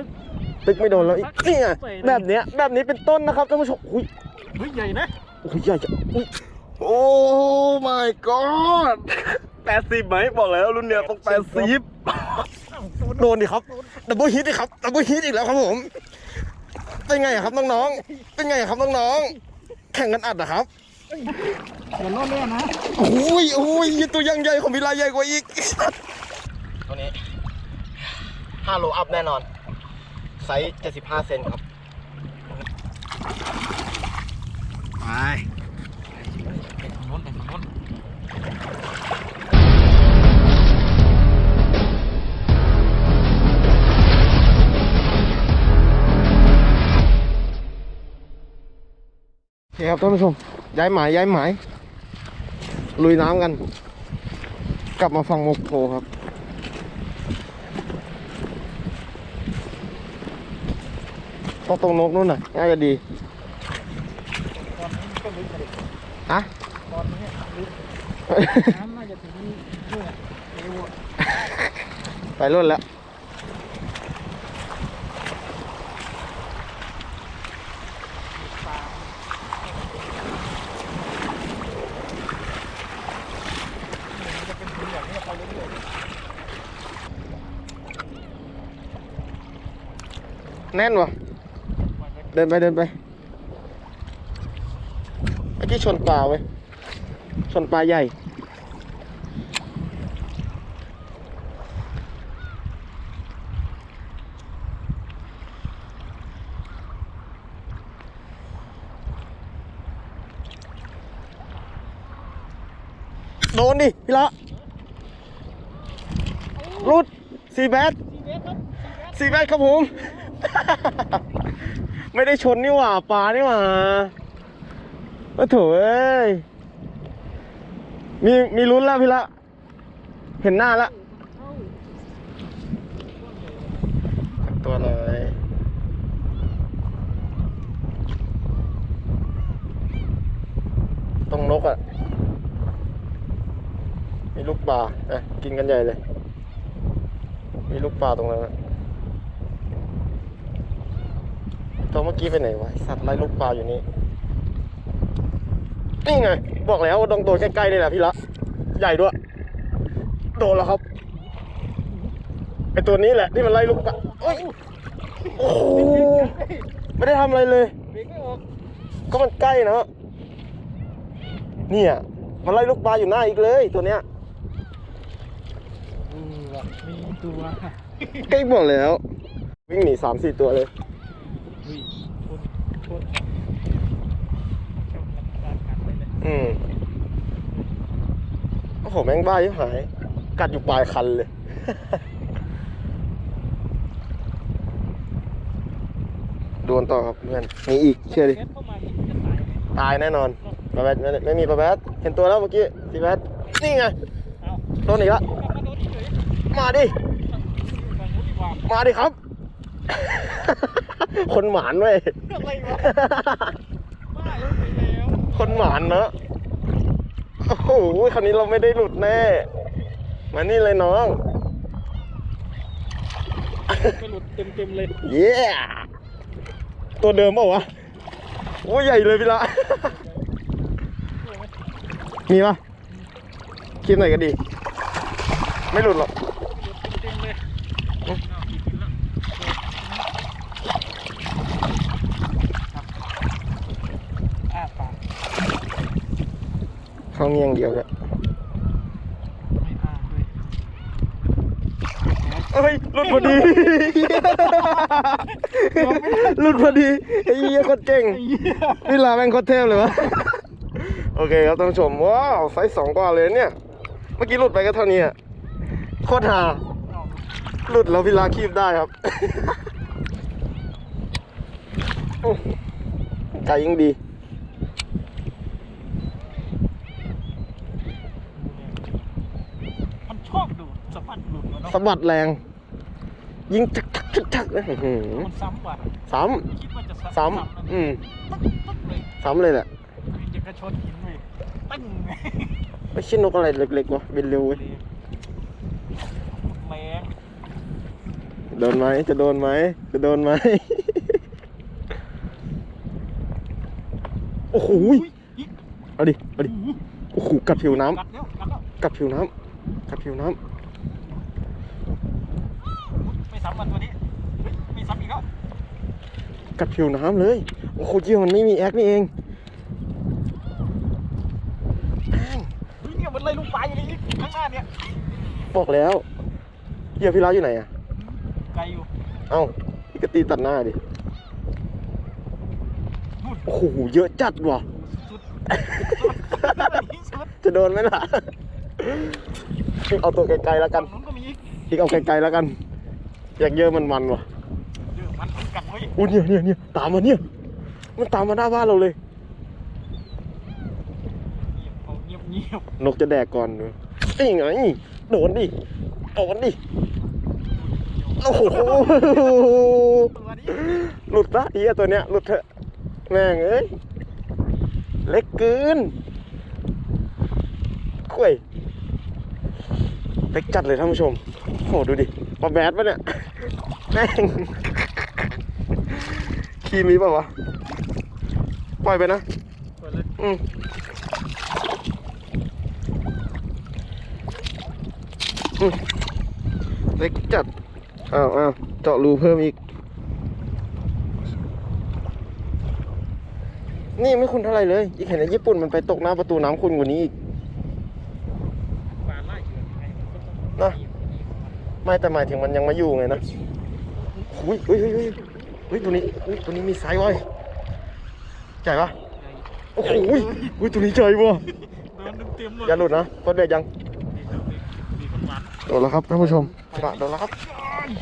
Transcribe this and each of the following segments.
ตึ๊กตึกไม่โดนแล้วอีกนี่ไงใส่เลยแบบเนี้ยแบบนี้เป็นต้นนะครับท่านผู้ชมอุ้ยเฮ้ยใหญ่นะอุ้ยใหญ่จังอุ้ยโอ้ my god แปดสิบไหมบอกแล้วรุ่นเนี้ยต้องแปดสิบอ้าวตัวโดนดิครับดับเบิลฮิตดิครับดับเบิลฮิตอีกแล้วครับผม เป็นไงอะครับน้องๆเป็นไงอะครับน้องๆแข่งกันอัดนะครับอย่าล้อเล่นนะโอ้ยโอ้ยตัวยังใหญ่ของพิลาใหญ่กว่าอีกตัวนี้5โลอัพแน่นอน ไซส์75เซนครับ ไปไปทางโน้นไปทางโน้นโอเคครับท่านผู้ชม ย้ายหมายย้ายหมาย ลุยน้ำกัน กลับมาฟังมุกโทครับ ต้องตรงนกนู่นน่ะน่าจะดีตอนนี้ก็ลึกเลยฮะตอนนี้ลึกน้ำน่าจะถึงนี่นเอวไปรุ่นแล้วเป็นสีอย่างนี้ไปเรื่อยแน่นวะ เดินไปเดินไปเมื่อกี้ชนปลาเว้ยชนปลาใหญ่โดนดิ พี่ละรุดสี่เมตรสี่เมตรซีแบดครับผม ไม่ได้ชนนี่หว่าปลานี่หว่าโอ้โถเอ้ยมีมีลุ้นแล้วพี่ละ เห็นหน้าล้วเอ้าตัวหน่อยตรงนกอะ มีลูกปลาอะกินกันใหญ่เลย มีลูกปลาตรงนั้นอะ ตัวเมื่อกี้ไปไหนวะไอ้สัตว์ไล่ลูกปลาอยู่นี่นี่ไง บอกแล้วว่าต้องโดนใกล้ๆนี่แหละพี่ละใหญ่ด้วย โดนแล้วครับไอตัวนี้แหละที่มันไล่ลูกปลาโอ้ยโอ้โหไม่ได้ทำอะไรเลยเบรกไม่ออกก็มันใกล้นะเนี่ยมันไล่ลูกปลาอยู่หน้าอีกเลยตัวเนี้ยอือว่ะมีตัวใกล้บอกแล้ว วิ่งหนีสามสี่ตัวเลย อุ้ยคนคนชมกันการกัดไปเลย อืมโอ้โหแม่งบ้ายิ่หาย กัดอยู่ปลายคันเลย โดนต่อครับเพื่อน มีอีกเชื่อดิเมตรเข้ามานี่จะตายไหมตายแน่นอนปลาแบดไม่ไม่มีปลาแบดเห็นตัวแล้วเมื่อกี้สีแบดนี่ไงเอ้าโดนอีกละกลับมาโดนเฉยมาดิฝั่งนู้นดีกว่ามาดิครับ คนหมานเว้ยอะไรวะ บ้าแล้วไปแล้วคนหมานเนอะโอ้โหคราวนี้เราไม่ได้หลุดแน่ มานี่เลยน้องไปหลุดเต็มเต็มๆเลย เย้ ตัวเดิมเปล่าวะโอ้ใหญ่เลยพี่ละ มีปะคลิปไหนก็ดี ไม่หลุดหรอก หลุดเต็มเต็มๆเลยอ้าวอีกทีละอ้าปาก เข้าเงียงเดียวกันไม่อ้าด้วยเอ้ยหลุดพอดีหลุดพอดีไอ้เหี้ยโคตรเก่งไอ้เหี้ยนี่ลาแม่งโคตรเทพเลยวะโอเคครับท่านผู้ชมว้าวไซส์สองกว่าเลยเนี่ย เมื่อกี้หลุดไปก็เท่านี้อะโคตรฮาเอาหลุดแล้วพิลาคีบได้ครับโอ้ไก่ยิ่งดี มันชอบดูดสะบัดหลุดวะเนาะ สะบัดแรง ยิงชักชักชักชักเลยอื้อหือมันซ้ำว่ะซ้คิดว่าจะำซ้ำซ้ำอืมตึ๊กตึ๊กเลยซ้ำเลยแหละอยากกระชนหินเลยตึ้งไม่ใช่นกอะไรเล็กๆวะบินเร็วเว้ยแรงโดนไหมจะโดนไหมจะโดนไหม โอ้โหอุ้ยอีกเอาดิเอาดิโอ้โหกัดผิวน้ำ กัดแล้วกัดแล้ว กัดผิวน้ำกัดผิวน้ำ ไม่ ซ้ำกันตัวนี้เฮ้ยไม่ซ้ำอีกแล้วกัดผิวน้ำเลย โอ้โหเจียวมันไม่มีแอคนี่เองแม่งเฮ้ยเนี่ยมันเลยลูกปลาอยู่ในนี้ข้างหน้าเนี่ยบอกแล้วเหี้ยพี่ร้าอยู่ไหนอะไกลอยู่เอ้าพี่กตีตัดหน้าดินู่นโอ้โหเยอะจัดว่ะ สุดที่สุดจะโดนไหมล่ะเอาตัวไกลๆแล้วกันฝั่งนู้นก็มีอีก พี่เอาไกลๆแล้วกัน อยากเยอะมันมันๆว่ะเยอะมันเหมือนกันเว้ยอุ้ยเนี่ยเนี่ยเนี่ยตามมาเนี่ย มันตามมาหน้าบ้านเราเลย เงียบเอาเงียบเงียบนกจะแดกก่อนดูนี่ไงโดนดิโดนดิโอ้โหตัวนี้หลุดละเฮียตัวเนี้ยหลุดเถอะแม่งเอ้ยเล็กเกินคุยเล็กจัดเลยท่านผู้ชมโหดูดิ ปลาแบดปะเนี่ยแม่งคีมีเปล่าวะ ปล่อยไปนะเปิดเลยอืมอืมเล็กจัดอ้าวอ้าวเจาะรูเพิ่มอีก นี่ไม่คุณเท่าไหรเลยอีกเห็นในญี่ปุ่นมันไปตกหน้าประตูน้ำคุณกว่านี้อีก ปลาไล่เฉือนไงมันก็ต้อง นะ ไม่แต่หมายถึงมันยังมาอยู่ไงนะอุ้ยอุ้ยอุ้ยอุ้ยอุ้ยตัวนี้อุ้ยตัวนี้มีไซส์ไว้ใหญ่ปะโอ้โหอุ้ยอุ้ยตัวนี้ใหญ่ว่ะโดนเต็มๆเลยอย่าหลุดนะต้นเด็ดยังดีครับดีดีมันหวานโดนแล้วครับท่านผู้ชมกระโดนแล้วครับ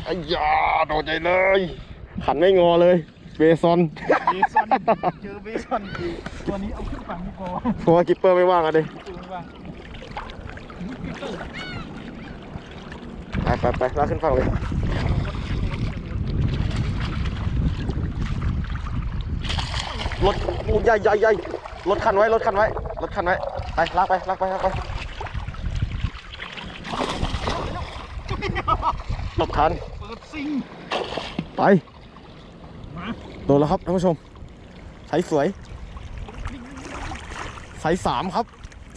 ไอ้ยาโดนใจเลยขันไม่งอเลย เบซอนเบซอนเจอเบซอนตัวนี้เอาขึ้นฝั่งดีกว่าเพราะว่ากิปเปอร์ไม่ว่างอะดิตัวว่าง ไปไปไปลากขึ้นฝั่งเลยรถโอ้ใหญ่ใหญ่ใหญ่รถคันไว้รถคันไว้รถคันไว้ไปลากไปลากไปลากไปหลบทันเปิดซิงไปโดนแล้วครับท่านผู้ชมไซส์สวยไซส์สามครับ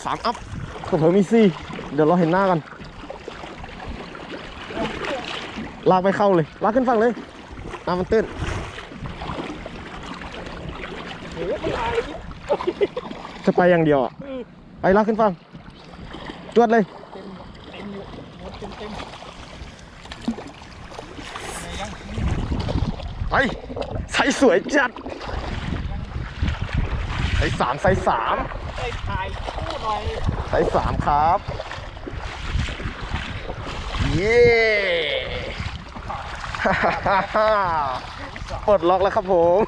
สามอัพเผื่อมีสี่เดี๋ยวเราเห็นหน้ากัน ลากไปเข้าเลยลากขึ้นฝั่งเลยน้ำมันตื้นจะไปอย่างเดียวอะเออไปลากขึ้นฝั่งจวดเลยไปไซส์สวยจัดไซส์สามไซส์สามไอ้ถ่ายคู่หน่อยไซส์สามครับ เย้ ปลดล็อกแล้วครับผม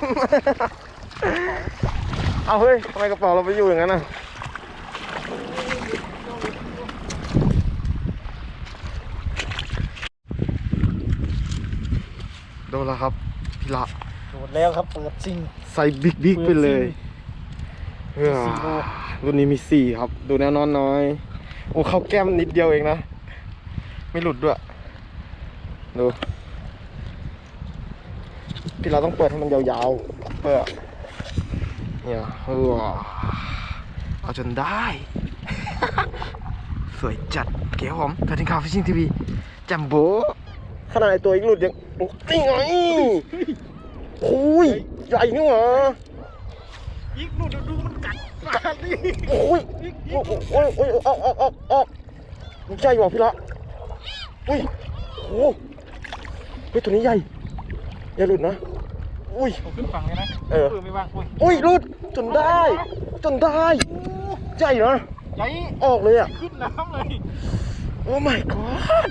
เอาเฮ้ยทำไมกระเป๋าเราไปอยู่อย่างนั้นน่ะโดนแล้วครับพี่ละโดดแล้วครับเปิดซิง ใส่บิ๊กบิ๊กไปเลยเปิดสี่โลรุ่นนี้มีสี่ครับ ดูแนวนอนน้อย โอ้เข้าแก้มนิดเดียวเองนะ ไม่หลุดด้วย ดู พี่เราต้องเปิดให้มันยาวๆ เปิดเนี่ยเออเอาจนได้ สวยจัดเก๋ผมกระทิงข่าวฟิชชิ่งทีวีจัมโบ้ขนาดไอ้ตัวอีกหลุดยังโอ้นี่ไงโอ้ยใหญ่นี่หว่ายิงนู่นเดี๋ยวดูมันกัดปลาดิโอ้ยยิงยิโอ้งยโอ้ยโอ้ยออกออกออกออกมันใหญ่กว่าพี่ละอุ้ยโอ้เฮ้ยตัวนี้ใหญ่อย่าหลุดนะ อุ้ยเอาขึ้นฝั่งเลยนะเออไม่ว่างอุ้ยอุ้ยหลุดจนได้ จนได้ใหญ่นะใหญ่ออกเลยอะขึ้นน้ำเลยโอ้ my god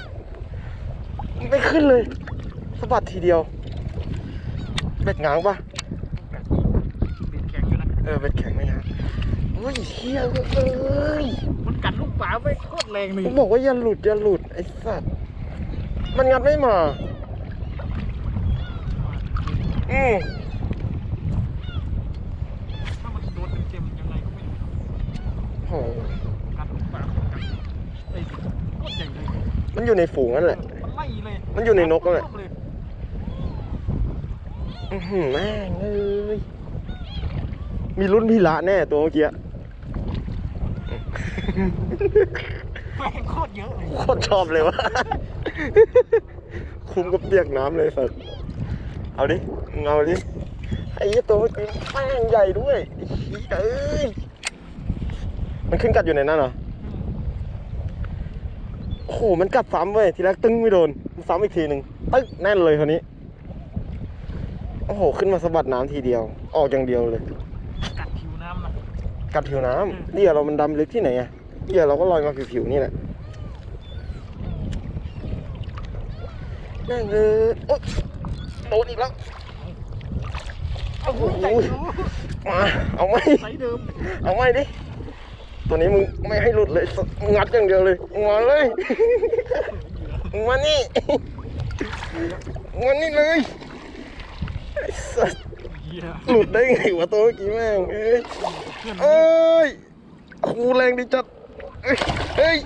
ไม่ขึ้นเลยสะบัดทีเดียว เบ็ดง้างปะติดแข็งอยู่นะเออเบ็ดแข็งไม่ง้างโอ้ยเฮียเอ้ยมันกัดลูกปลาไปโคตรแรงเลยผมบอกว่าอย่าหลุดอย่าหลุดไอ้สัตว์มันงัดไม่มา อืมถ้ามันโดนเต็มๆยังไงก็ไม่รู้โหกัดลูกปลากัดเอ้ยโคตรใหญ่เลยมันอยู่ในฝูงนั่นแหละ มันไล่เลยมันอยู่ในนกนั่นแหละเลยอื้อหือแม่งเอ้ยมีรุ่นพี่ละแน่ตัวเมื่อกี้ แม่งโคตรเยอะเลย โคตรชอบเลยวะ คุ้มกับเปียกน้ำเลยสัส เอาดิมึงเอาดิ ไอ้เหี้ยตัวเมื่อกี้แม่งใหญ่ด้วยไอ้เหี้ยเอ้ย มันขึ้นกัดอยู่ในนั้นเหรอ โอ้โห มันกัดซ้ำเว้ย ทีแรกตึ้งไม่โดนมันซ้ำอีกทีหนึ่งตึ๊กแน่นเลยคนนี้ โอ้โห ขึ้นมาสะบัดน้ำทีเดียว ออกอย่างเดียวเลย กัดผิวน้ำนะกัดผิวน้ำเหยื่อเรามันดำลึกที่ไหนอะเหยื่อเราก็ลอยมาผิวๆนี่แหละนั่งเลยโอ๊ย โดนอีกแล้วโอ้โหโอ้ใหญ่ยรู้มาเอาไหมไซส์เดิมเอาไหมดิตัวนี้มึงไม่ให้หลุดเลยงัดอย่างเดียวเลยมาเลยมึงมานี่มานี่เลยไอ้สัสเหี้ยหลุดได้ไงวะตัวเมื่อกี้แม่งเอ้ยเพื่อนเอ้ยครูแรงดีจัดเอ้ยเฮ้ย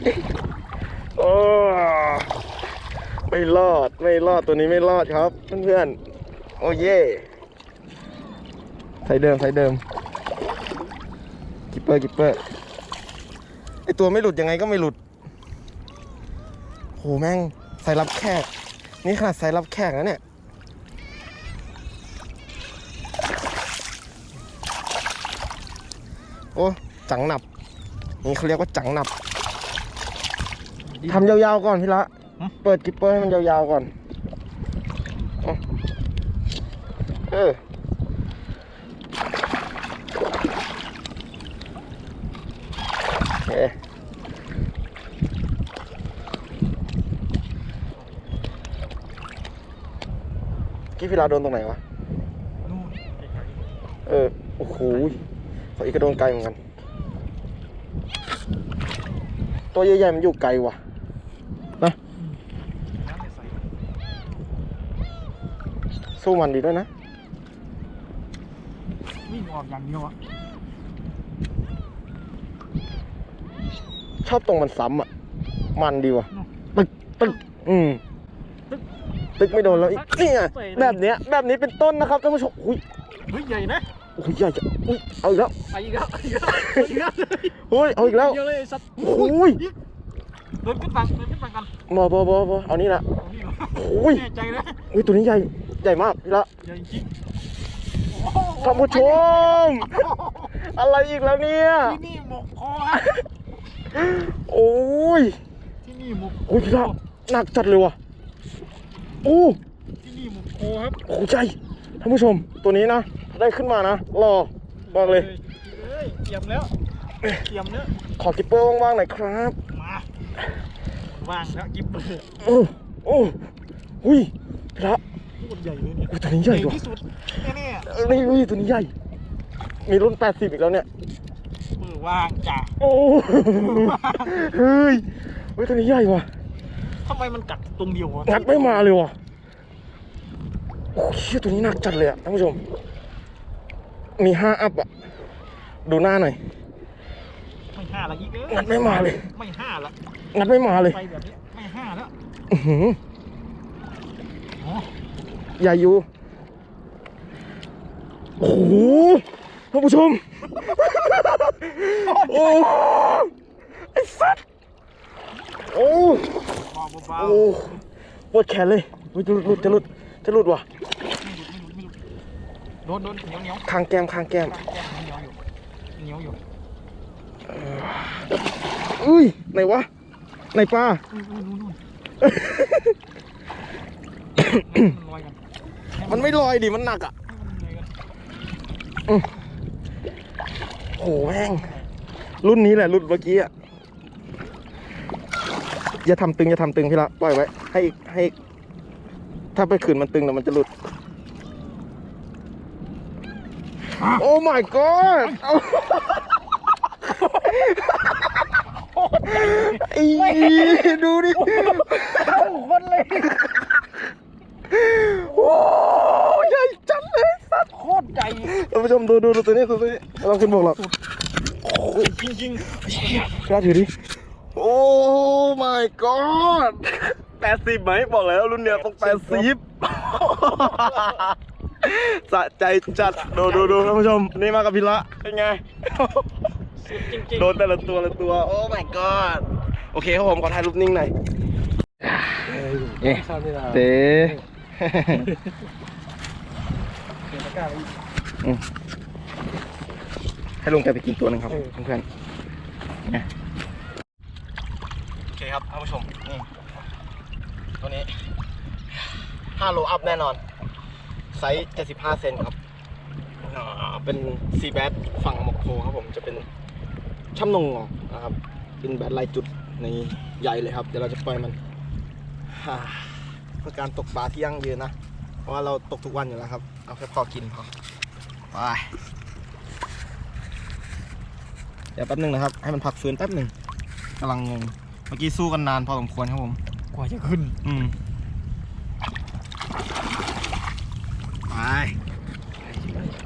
โอ้ ไม่รอดไม่รอดตัวนี้ไม่รอดครับเพื่อนๆโอ้เย่ใส่เดิมใส่เดิมกิปเปอร์กิปเปอร์ไอตัวไม่หลุดยังไงก็ไม่หลุดโหแม่งใส่รับแขกนี่ขนาดใส่รับแขกนะเนี่ยโอ้จังหนับนี่เขาเรียกว่าจังหนับทำยาวๆก่อนพี่ละ เปิดกิปเปอร์ให้มันยาวๆก่อน เออเกี้พี่ลาโดนตรงไหนวะ เออ โอ้โหขออีกกระโดนไกลเหมือนกัน ตัวใหญ่ๆมันอยู่ไกลว่ะนะ ๆน้ำในใส สู้มันดีด้วยนะวิ่งออกอย่างเดียวอะชอบตรงมันซ้ำอะ มันดีว่ะ ตึกตึกอืมตึกไม่โดนแล้วอีกนี่ไงแบบเนี้ย แบบนี้เป็นต้นนะครับท่านผู้ชมอุ้ยเฮ้ยใหญ่นะอุ้ยใหญ่จังอุ้ยเอาอีกแล้วไปอีกแล้วอีกแล้วอีกแล้วเลยเฮ้ยเอาอีกแล้วเยอะเลยไอ้สัตว์โอ้ยเดินขึ้นฝั่งเดินขึ้นฝั่งกันบอบอบอบอเอานี่ละตรงนี้เหรอโอ้ยแน่ใจนะอุ้ยตัวนี้ใหญ่ ใหญ่มากพี่ละใหญ่จริงท่านผู้ชม อะไรอีกแล้วเนี่ย ที่นี่หมกคอฮะโอ้ย ที่นี่หมกโอ้ยพี่ละหนักจัดเลยว่ะโอ้ที่นี่หมกคอครับโหใจท่านผู้ชมตัวนี้นะได้ขึ้นมานะรอบอกเลยเอ้ยเตรียมแล้วเตรียมเนื้อขอกิปเปอร์ว่างๆหน่อยครับมาว่างแล้วกิบเบอร์โอ้โอ้หุยพี่ละโคตรใหญ่เลยเนี่ยอุ้ยตัวนี้ใหญ่ว่ะที่สุดแน่เออนี่อุ้ยตัวนี้ใหญ่ มีรุ่น 80 อีกแล้วเนี่ยๆมือว่างจ้ะโอ้เฮ้ยเฮ้ยตัวนี้ใหญ่ว่ะทำไมมันกัดตรงเดียววะงัดไม่มาเลยว่ะโอ้เชี่ยตัวนี้หนักจัดเลยอะท่านผู้ชม มีห้าอัพอะดูหน้าหน่อย ไม่ห้าละอีกเอ้ยงัดไม่มาเลย ไม่ห้าละงัดไม่มาเลย ไปแบบนี้ไม่ห้าแล้ว อื้อหืออ๋อ ใหญ่อยู่ โอ้โหท่านผู้ชม โอ้ไอ้สัตว์โอ้เบาๆโอ้ปวดแขนเลยเฮ้ยจะหลุดจะหลุดจะหลุดว่ะไม่หลุดไม่หลุดไม่หลุดโดนโดนเหนียวเหนียวคางแก้มคางแก้ม แก้มเหนียวอยู่เหนียวอยู่อุ้ยไหนวะไหนปลาอุ้ยอุ้ยนู่นนู่นมันลอยกัน มันไม่ลอยดิมันหนักอะให้โอ้แม่งรุ่นนี้แหละรุ่นเมื่อกี้อะอย่าทำตึงอย่าทำตึงพี่ละปล่อยไว้ ให้ให้ ถ้าไปขืนมันตึงเดี๋ยวมันจะหลุด โอ้ my god ไอ้ดูดิคนเลย โอ้ใหญ่จัดเลยสัตว์โคตรใหญ่ท่านผู้ชมดูดูดูตัวนี้ตัวนี้เราขึ้นบกหรอกโอ้ยจริงกล้าถือดิโอ้ my god แปดสิบไหมบอกแล้วรุ่นเนี้ยต้องแปดสิบสะใจจัดดูดูดูท่านผู้ชมนี่มากับพิละเป็นไงโดนแต่ละตัวละตัว โอ้ my god โอเคครับผมขอถ่ายรูปนิ่งหน่อยเอ๊ะเรา เต๋เก็บตะกร้าไว้อีกให้ลุงแกไปกินตัวหนึงครับเออ เพื่อนๆนะโอเคครับท่านผู้ชมนี่ตัวนี้5โลอัพแน่นอน ไซส์ 75 เซนครับอ่าเป็นซีแบดฝั่งหมกโคครับผมจะเป็นช่ำนงงอกนะครับ เป็นแบดลายจุดในใหญ่เลยครับ เดี๋ยวเราจะปล่อยมันฮ่าเพื่อการตกปลาที่ยั่งยืนนะ เพราะว่าเราตกทุกวันอยู่แล้วครับ เอาแค่พอกินพอไปเดี๋ยวแป๊บหนึงนะครับ ให้มันพักฟื้นแป๊บหนึ่งกำลังงง เมื่อกี้สู้กันนานพอสมควรครับผม กว่าจะขึ้น อืมไป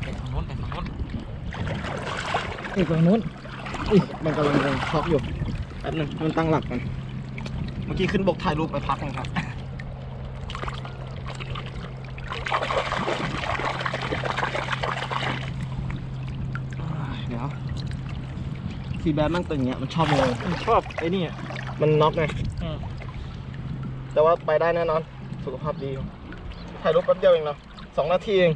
ไปทางโน้นไปทางโน้นไปทางโน้นอุ๊ยมันกำลังงงช็อกอยู่แป๊บหนึงให้มันตั้งหลักกันเมื่อกี้ขึ้นบกถ่ายรูปไปพักหนึงครับ เดี๋ยว ซีแบดมันเป็นอย่างเงี้ยมันชอบงงมันชอบไอ้นี่อะ มันน็อกไงอืม แต่ว่าไปได้แน่นอน สุขภาพดีถ่ายรูปแป๊บเดียวเองเนาะสองนาทีเอง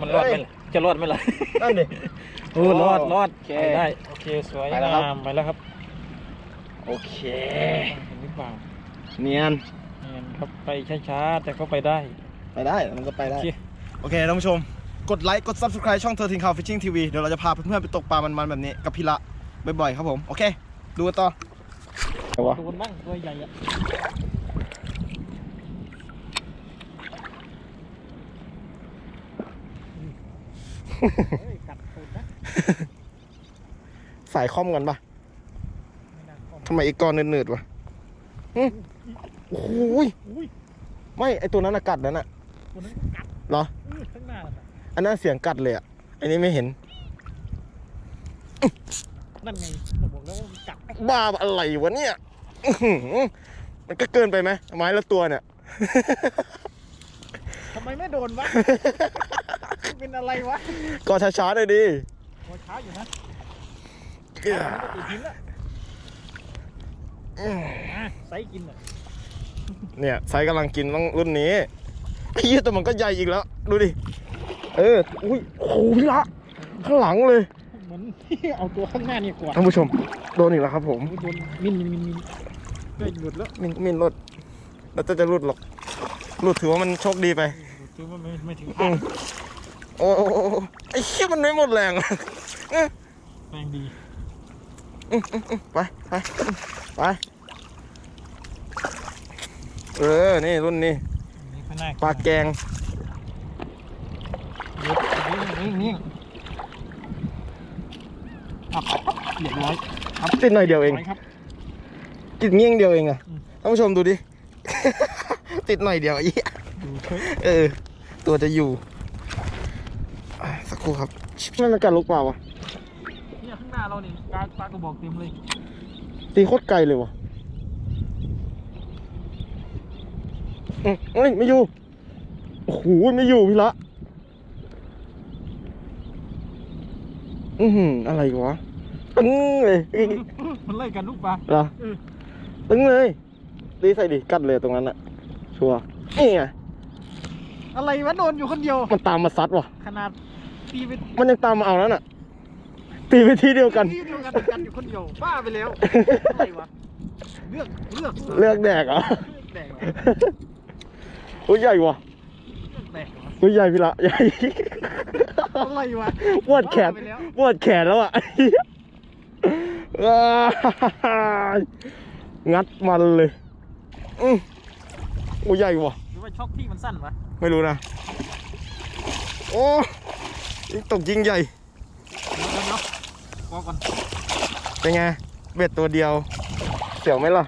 มันรอดไหมล่ะจะรอดไหมล่ะนั่นดิ โอ้รอดรอดโอเค ไปได้โอเคสวยไปแล้วครับ งามไปแล้วครับโอเค เห็นหรือเปล่าเนียน เนี่ยครับไปช้าๆแต่ก็ไปได้ ไปได้มันก็ไปได้ โอเค โอเคท่านผู้ชม กดไลค์ กด subscribe ช่องเธอทิงข่าวฟิชชิ่งทีวีเดี๋ยวเราจะพาเพื่อนๆไปตกปลามันๆแบบนี้กับพี่ละบ่อยๆครับผม โอเค ดูกันต่ออะไรวะโดนบ้างตัวใหญ่อะเฮ้ยกัดตูดนะสายคอมกันปะไม่น่าคอมทำไมอีกก้อนเนืดๆวะหึโอ้โหยอุ้ยไม่ ไอตัวนั้นอะกัดนั่นอะตัวนั้นกัดเหรอ อันนั้นเสียงกัดเลยอะอันนี้ไม่เห็น นั่นไงผมบอกแล้วว่ามันกัดบ้าอะไรวะเนี่ยอื้อหือมันก็เกินไปไหมไม้ละตัวเนี่ย ทำไมไม่โดนวะ เป็นอะไรวะก็ช้าๆหน่อยดิพอช้าอยู่นะเอื้อมันก็ติดหินละอื้ออะไซส์กินอะเนี่ยไซส์กำลังกินต้องรุ่นนี้ไอ้เหี้ยแต่มันก็ใหญ่อีกแล้ว ดูดิ เออ อุ้ยโอ้โหพี่ละ ข้างหลังเลย เหมือนเอาตัวข้างหน้านี่กว่าท่านผู้ชม โดนอีกแล้วครับผมโอ้ยโดนมินมินมินมินก็หยุดแล้วมินมินหลุดแล้วจะจะหลุดหรอกหลุดถือว่ามันโชคดีไปถือว่าไม่ไม่ถึงอืมโอ้โอ้โอ้โอ้ไอ้เหี้ยมันไม่หมดแรง แรงดีไปไปไป เออ นี่รุ่นนี้นี่ข้างหน้าปลาแกงเดี๋ยว นี่นี่ครับเรียบร้อยครับติดหน่อยเดียวเองไปครับ ติดเงี้ยงเดียวเองอะอืมท่านผู้ชมดูดิ ติดหน่อยเดียวไอ้เหี้ยดูเฉยเออ ตัวจะอยู่อะสักครู่ครับนั่นมันการลุกเปล่าวะเนี่ยข้างหน้าเรานี่ปลาปลากระบอกเต็มเลยตีโคตรไกลเลยวะอืมเอ้ยไม่อยู่โอ้โหไม่อยู่พี่ละ อือหืออะไรวะตึงเลยมันไล่กันลูกปลาเหรอเออตึงเลยรีใส่ดิกัดเลยตรงนั้นอะชัวร์นี่ไงอะไรวะโดนอยู่คนเดียว มันตามมาซัดว่ะ ขนาดตีไปมันยังตามมาเอาแล้วน่ะ ตีไปที่เดียวกันที่เดียวกันกันอยู่คนเดียวบ้าไปแล้วอะไรวะเลือกเลือกเลือกแดกเหรอเลือกแดกวะโอ้ยใหญ่ว่ะเลือกแดกวะโอ้ยใหญ่พี่ละใหญ่ อะไรวะปวดแขนบ้าไปแล้วปวดแขนแล้วอะว้ายงัดมันเลยอือโอ้ยใหญ่ว่ะหรือว่าช็อกที่มันสั้นวะไม่รู้นะโอ้ยตกยิงใหญ่เดี๋ยวเดี๋ยวเดี๋ยวพอก่อนเป็นไงเบ็ดตัวเดียว เสียวไหมล่ะ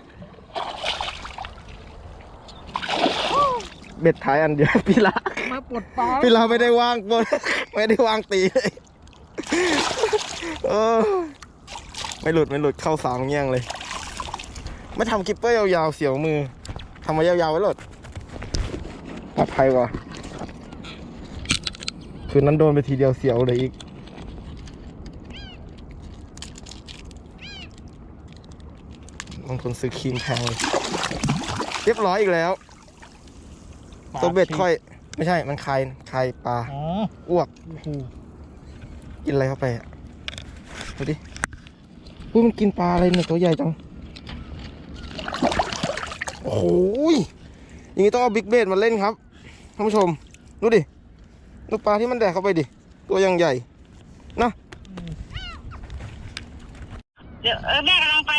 เบ็ดท้ายอันเดียวพี่ละ มาปลดปลาพี่เราไม่ได้วางบนไม่ได้วางตีเลยเออไม่หลุดไม่หลุดเข้าสามเงี้ยงเลย ไม่ทำคลิปเปอร์ยาวๆเสียวมือทำมายาวๆไว้หลดปลอดภัยว่ะคืนนั้นโดนไปทีเดียวเสียวเลยอีกบางคนซื้อครีมแพงเลยเรียบร้อยอีกแล้วตัวเบ็ดค่อย ไม่ใช่มันคายคายปลาอ๋ออ้วกโอ้โหกินอะไรเข้าไปอะดูดิอุ้ยมันกินปลาอะไรเนี่ยตัวใหญ่จังโอ้โหยอย่างนี้ต้องเอาบิ๊กเบดมาเล่นครับท่านผู้ชมดูดิดูปลาที่มันแดกเข้าไปดิตัวยังใหญ่นะเดี๋ยวเออแม่กำลังไป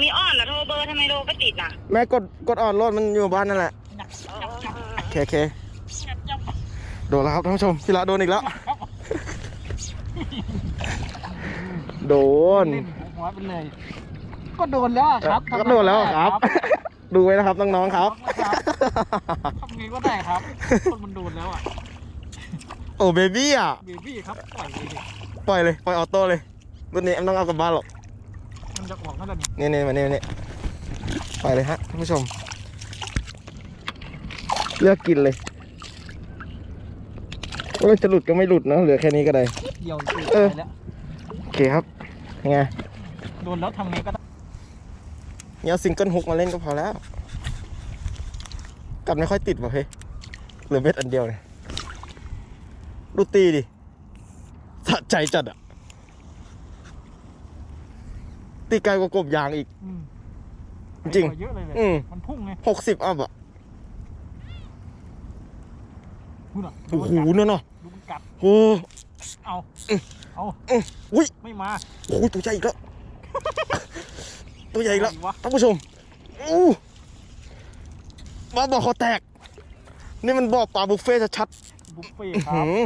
มีอ้อนเหรอโทรเบอร์ทำไมโทรก็ติดน่ะแม่กดกดอ่อนรถมันอยู่บ้านนั่นแหละโอเคโอเค โดนแล้วครับท่านผู้ชมพี่ละโดนอีกแล้ว โดนเล่นหัวไปเลย ก็โดนแล้วอะครับก็โดนแล้วครับ ดูไว้นะครับน้องๆครับทำไงก็ได้ครับคนมันโดนแล้วอะโอ้เบบี้อะเบบี้ครับปล่อยเลยดิปล่อยเลยปล่อยออโต้เลยรุ่นนี้ไม่ต้องเอากลับบ้านหรอกมันจะออกนั่นแหละนี่นี่นี่มานี่มานี่ปล่อยเลยฮะท่านผู้ชม เลือกกินเลย ว่าจะหลุดก็ไม่หลุดนะเหลือแค่นี้ก็ได้ เดี่ยวติดเออไปแล้วโอเคครับยังไงโดนแล้วทำไงก็ได้เนี่ยเอาซิงเกิลฮุกมาเล่นก็พอแล้ว กัดไม่ค่อยติดว่ะเฮ้ยเหลือเบ็ดอันเดียวเลยดูตีดิสะใจจัดอะตีไกลกว่ากบยางอีกอืมจริง เยอะเลยเลยอืม มันพุ่งไงหกสิบอัพอะ นู่นอะ โอ้โหดูนั่นน่ะมันกัดโอ้เอาเอาอื้ออุ้ยไม่มาโอ้โหตัวใหญ่อีกแล้วตัวใหญ่อีกแล้วอะไรวะท่านผู้ชมอู้บ้าบอคอแตก นี่มันบ่อปลาบุฟเฟ่ต์ชัดบุฟเฟ่ๆต์ครับอื้อหือ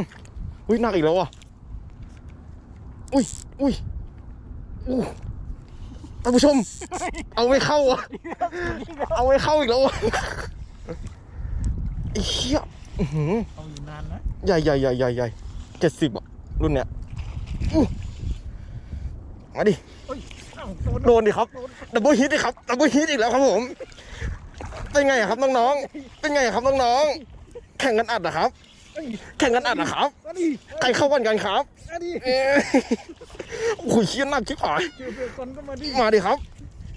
อุ้ยหนักอีกแล้วอะอุ้ยอุ้ยอู้ท่านผู้ชม เอาไม่เข้าอะเอาไม่เข้าอีกแล้วอะไอ้เหี้ยอื้อหือ เอาอยู่นานนะใหญ่ใหญ่ใหญ่ใหญ่ใหญ่เจ็ดสิบอะรุ่นเนี้ยอู้มาดิเอ้ยอ้าวโดนโดนดิครับดับเบิลฮิตดิครับดับเบิลฮิตอีกแล้วครับผม เป็นไงอะครับน้องๆ เป็นไงอะครับน้องๆ แข่งกันอัดนะครับ แข่งกันอัดนะครับมาดิใครเข้ากันกันครับมาดิเอ้ยโอ้ยเชี่ยหนักชิบหายเจอเพื่อนคนก็มาดิมาดิครับ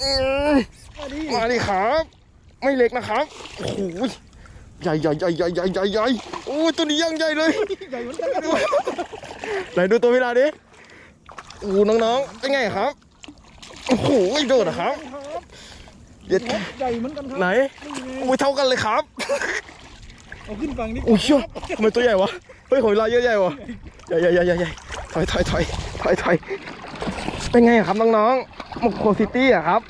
เอ้ยมาดิมาดิครับ ไม่เล็กนะครับ โอ้โห ใหญ่ใหญ่ใหญ่ใหญ่ใหญ่ใหญ่ใหญ่โอ้ยตัวนี้ยังใหญ่เลยใหญ่เหมือนกันไหนดูตัวเวลาดิโอ้น้องๆเป็นไงครับโอ้โหโดดอะครับเด็ดใหญ่เหมือนกันครัไหนโอ้ยเท่ากันเลยครับเอาขึ้นฝั่งนี้โอ้ยเชี่ยทำไมตัวใหญ่วะเฮ้ยหอยลายเยอะใหญ่วะใหญ่ใหญ่ใหญ่ใหญ่ถอยถอยถอยถอยถอยเป็นไงครับน้องๆมกโคซิตี้อะครับ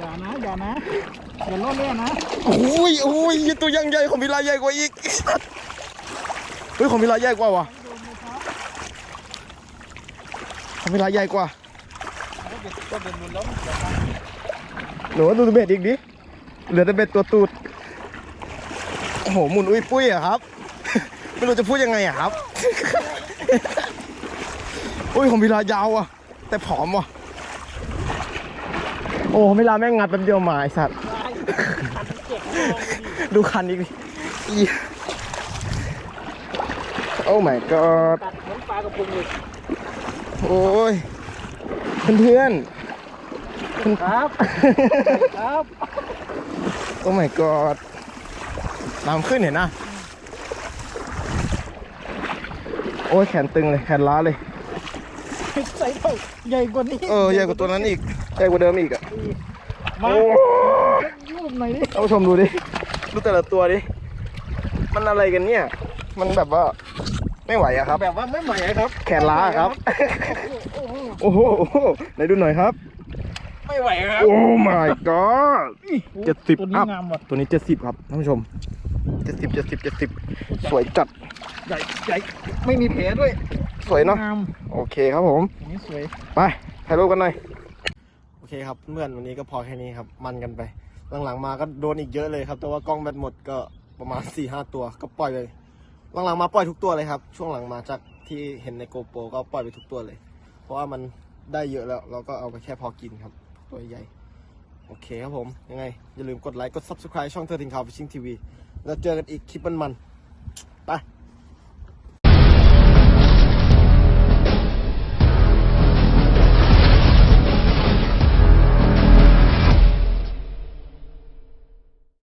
อย่านะอย่านะ อย่าล้อเล่นนะโอ้ยโอ้ยตัวยังใหญ่ของพิลาใหญ่กว่าอีกเฮ้ยของพิลาใหญ่กว่าวะของพิลาใหญ่กว่าแล้วเด็กก็เดินบนแล้วมันเสียตังค์หนูว่าดูเบ็ดอีกดิเหลือแต่เบ็ดตัวตูดโอ้โหหมุนอุ้ยปุ้ยอะครับไม่รู้จะพูดยังไงอะครับอุ้ยของพิลายาวอะแต่ผอมว่ะโอ้ของพิลาแม่งงัดแป๊บเดียวมาไอสัตว์ ดูคันอีกดิอีโอ้ my god ตัดเหมือนปลากระปุกเลยโอ้ย เพื่อนๆคุณครับ ครับ โอ้ my god น้ำขึ้นเห็นนะ โอ้ยแขนตึงเลย แขนล้าเลย ใส่เท่าใหญ่กว่านี้ เออ ใหญ่กว่าตัวนั้นอีก ใหญ่กว่าเดิมอีกอะมา โอ้ยูบหน่อยดิท่านผู้ชมดูดิ ดูแต่ละตัวดิ มันอะไรกันเนี่ย มันแบบว่าไม่ไหวอะครับ แบบว่าไม่ใหม่อะครับ แขนล้าอะครับ โอ้โหไหนดูหน่อยครับ ไม่ไหวครับ โอ้ my god เจ็ดสิบตัวนี้อัพงามว่ะ ตัวนี้เจ็ดสิบครับท่านผู้ชมเจ็ดสิบเจ็ดสิบเจ็ดสิบสวยจัด ใหญ่ใหญ่ไม่มีแผลด้วยสวยเนาะ งามโอเคครับผมอย่างนี้สวย ไปถ่ายรูปกันหน่อย โอเคครับเพื่อนวันนี้ก็พอแค่นี้ครับ มันกันไป หลังๆมาก็โดนอีกเยอะเลยครับ แต่ว่ากล้องแบตหมดก็ประมาณ4ี่ห้าตัวก็ปล่อยเลย หลังๆมาปล่อยทุกตัวเลยครับ ช่วงหลังมาจากที่เห็นในโกโปรก็ปล่อยไปทุกตัวเลย เพราะว่ามันได้เยอะแล้ว เราก็เอาไปแค่พอกินครับ ตัวใหญ่ โอเคครับผม ยังไง อย่าลืมกดไลค์ กด subscribe ช่องเธอทิงข่าวฟิชชิงทีวีแล้วเจอกันอีกคลิปมันๆ